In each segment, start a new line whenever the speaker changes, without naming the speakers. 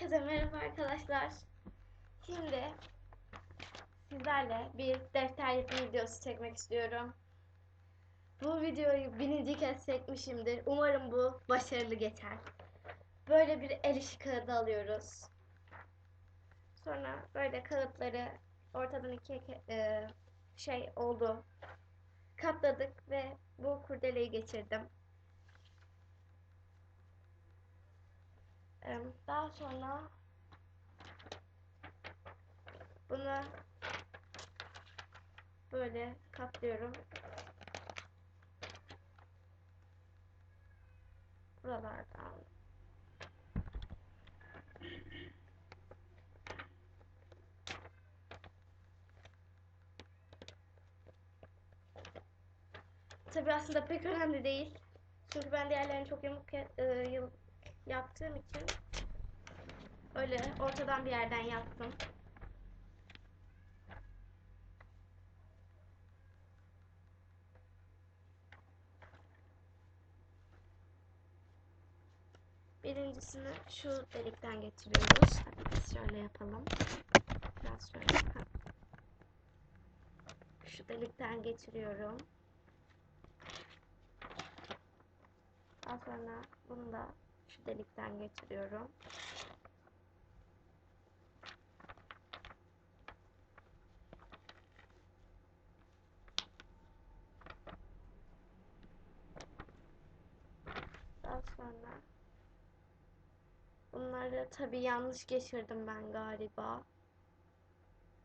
Herkese merhaba arkadaşlar. Şimdi sizlerle bir defter yapım videosu çekmek istiyorum. Bu videoyu bininci kez çekmişimdir. Umarım bu başarılı geçer. Böyle bir el işi kağıdı alıyoruz. Sonra böyle kağıtları ortadan ke- e, şey oldu. Katladık ve bu kurdeleyi geçirdim. Em, Daha sonra bunu böyle katlıyorum. Buralardan. Tabii aslında pek önemli değil. Çünkü ben diğerlerini çok yamuk ya- e, yaptığım için öyle ortadan bir yerden yaptım. Birincisini şu delikten getiriyoruz. Biz şöyle yapalım. Biraz şöyle. Şu delikten geçiriyorum. Daha sonra bunu da şu delikten geçiriyorum. Daha sonra bunları tabii yanlış geçirdim ben galiba.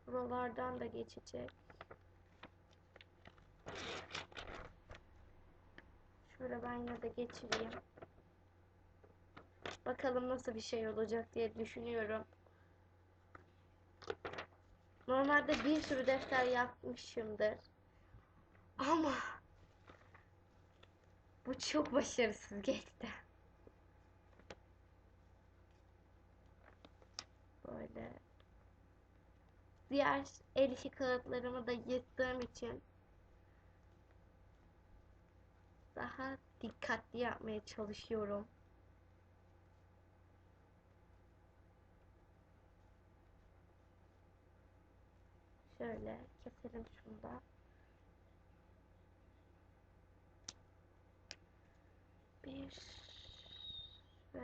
Buralardan da geçecek. Şöyle ben yine de geçireyim. Bakalım nasıl bir şey olacak diye düşünüyorum. Normalde bir sürü defter yapmışımdır. Ama bu çok başarısız geçti. Böyle diğer el işi kağıtlarımı da yırttığım için daha dikkatli yapmaya çalışıyorum. Şöyle keselim şunu da. Bir ve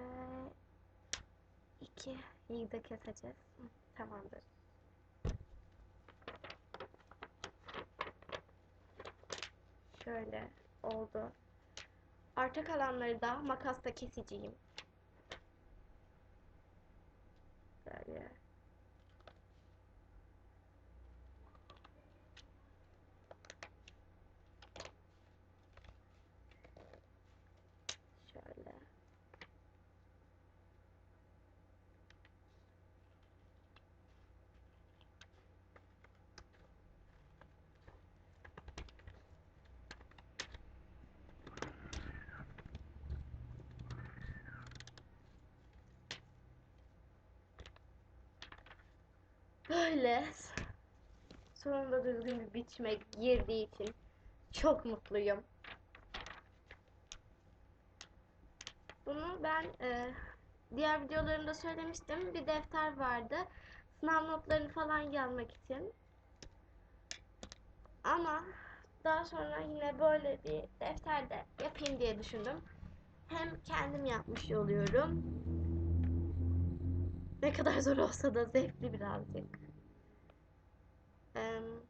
iki. İyi de keseceğiz. Tamamdır. Şöyle oldu. Arta kalanları da makasla keseceğim. Böyle. Şöyle. Böyle sonunda düzgün bir biçime girdiği için çok mutluyum. Bunu ben e, diğer videolarımda söylemiştim. Bir defter vardı. Sınav notlarını falan yazmak için. Ama daha sonra yine böyle bir defter de yapayım diye düşündüm. Hem kendim yapmış oluyorum. Ne kadar zor olsa da zevkli birazcık. Em,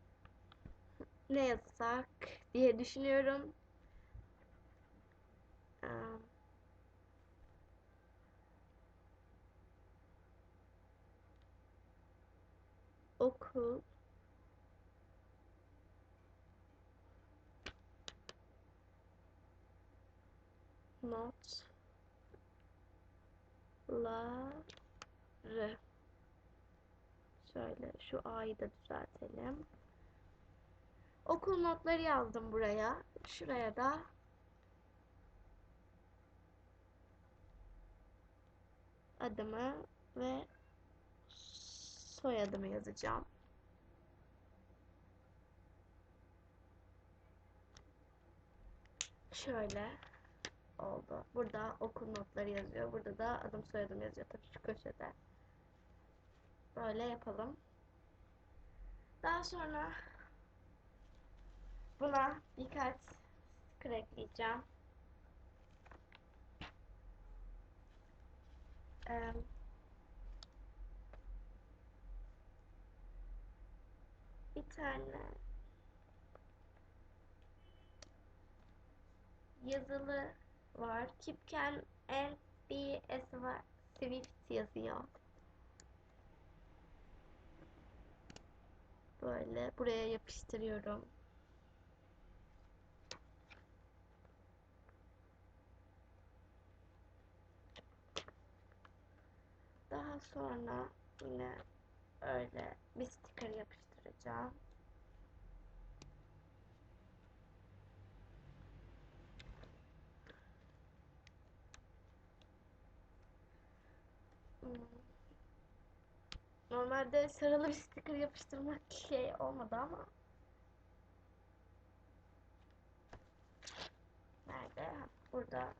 ne yazsak diye düşünüyorum. Em, okul notları şöyle şu A'yı da düzeltelim. Okul notları yazdım buraya. Şuraya da adımı ve soyadımı yazacağım. Şöyle oldu. Burada okul notları yazıyor. Burada da adım soyadım yazıyor. Tabii şu köşede. Böyle yapalım. Daha sonra buna birkaç sticker ekleyeceğim. Eee, bir tane yazılı var. As var. Swift yazıyor. Böyle buraya yapıştırıyorum. Daha sonra yine öyle bir sticker yapıştıracağım. Normalde sarılı bir sticker yapıştırmak şey olmadı ama Nerede? Burada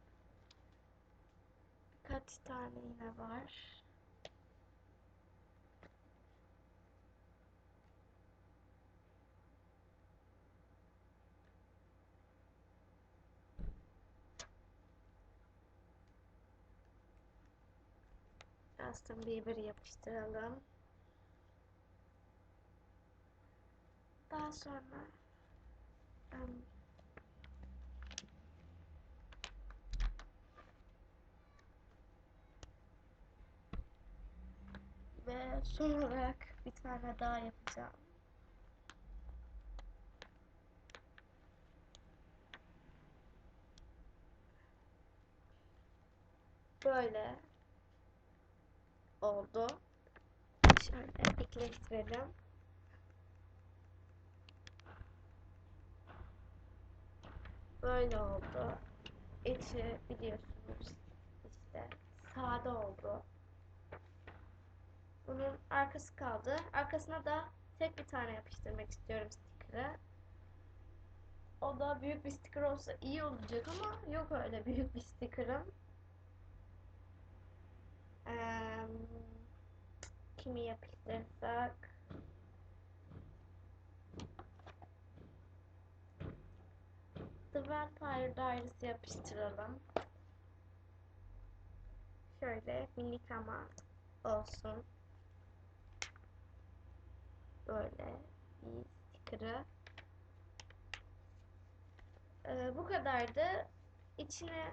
birkaç tane yine var. Justin Bieber'ı yapıştıralım. Daha sonra em, ve son olarak bir tane daha yapacağım. Böyle oldu. Şöyle ekleştirelim. Böyle oldu. İçi biliyorsunuz işte sade oldu. Bunun arkası kaldı. Arkasına da tek bir tane yapıştırmak istiyorum sticker'ı. O da büyük bir sticker olsa iyi olacak ama yok öyle büyük bir sticker'ım. Eee, kimi yapıştırsak? The Vampire Diaries yapıştıralım. Şöyle minik ama olsun. Böyle bir sticker'ı. Ee, bu kadardı. İçine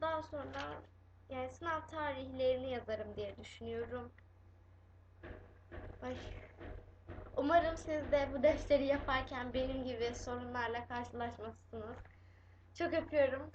daha sonra yani sınav tarihlerini yazarım diye düşünüyorum. Ay. Umarım siz de bu defteri yaparken benim gibi sorunlarla karşılaşmazsınız. Çok öpüyorum.